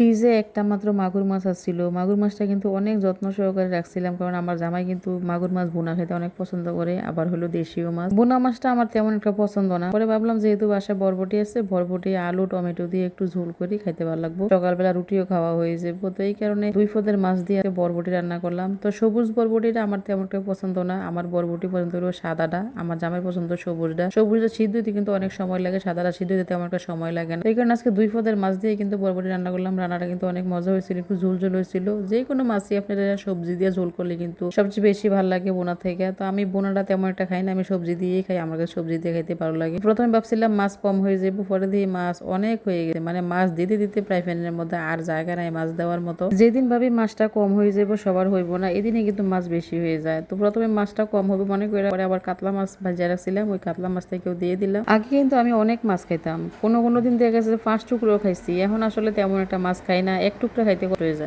ফ্রিজে একটা মাত্র মাগুর মাছ আসছিল। মাগুর মাছটা কিন্তু অনেক যত্ন সহকারে রাখছিলাম, কারণ আমার জামাই কিন্তু মাগুর মাছ বোনা খেতে অনেক পছন্দ করে, আবার হলো দেশীয় মাছ। বোনা মাছটা আমার তেমন একটা পছন্দ না। পরে ভাবলাম যেহেতু বাসায় বরবটি আছে, বরবটি, আলু, টমেটো দিয়ে একটু ঝোল করে খাইতে ভালো লাগবো। সকালবেলা রুটিও খাওয়া হয়ে যাব, তো এই কারণে দুই ফোদের মাছ দিয়ে বরবটি রান্না করলাম। তো সবুজ বরবটিটা আমার তেমন একটা পছন্দ না। আমার বরবটি পছন্দ হলো সাদাটা, আমার জামাই পছন্দ সবুজটা। সবুজটা সিদ্ধ দিতে কিন্তু অনেক সময় লাগে, সাদাটা সিদ্ধ দিতে আমার একটা সময় লাগে না। এই কারণে আজকে দুই ফোদের মাছ দিয়ে কিন্তু বরবটি রান্না করলাম। রান্নাটা কিন্তু অনেক মজা হয়েছিল, একটু ঝোল ঝোল হয়েছিল। যে কোনো মাছই আপনারা সবজি দিয়ে ঝোল করলে কিন্তু সবচেয়ে বেশি ভালো লাগে বোনা থেকে। তো আমি বোনাটা তেমন একটা খাই না, আমি সবজি দিয়েই খাই, আমার কাছে সবজি দিয়ে খাইতে ভালো লাগে। প্রথমে ভাবছিলাম মাছ কম হয়ে যাবে, পরে দিয়ে মাছ অনেক হয়ে গেছে। মানে মাছ দিতে দিতে প্রায় ফ্যানের মধ্যে আর জায়গা নাই মাছ দেওয়ার মতো। যেদিন ভাবি মাছটা কম হয়ে যাবে, সবার হইব না, এদিনে কিন্তু মাছ বেশি হয়ে যায়। তো প্রথমে মাছটা কম হবে মনে করে, পরে আবার কাতলা মাছ ভাজা রাখছিলাম, ওই কাতলা মাছ থেকেও দিয়ে দিলাম। আগে কিন্তু আমি অনেক মাছ খাইতাম। কোনো কোনো দিন দেখা গেছে পাঁচ টুকরো খাইছি, এখন আসলে তেমন একটা মাছ খাই না এক টুকরা খাইতে হয়ে যায়।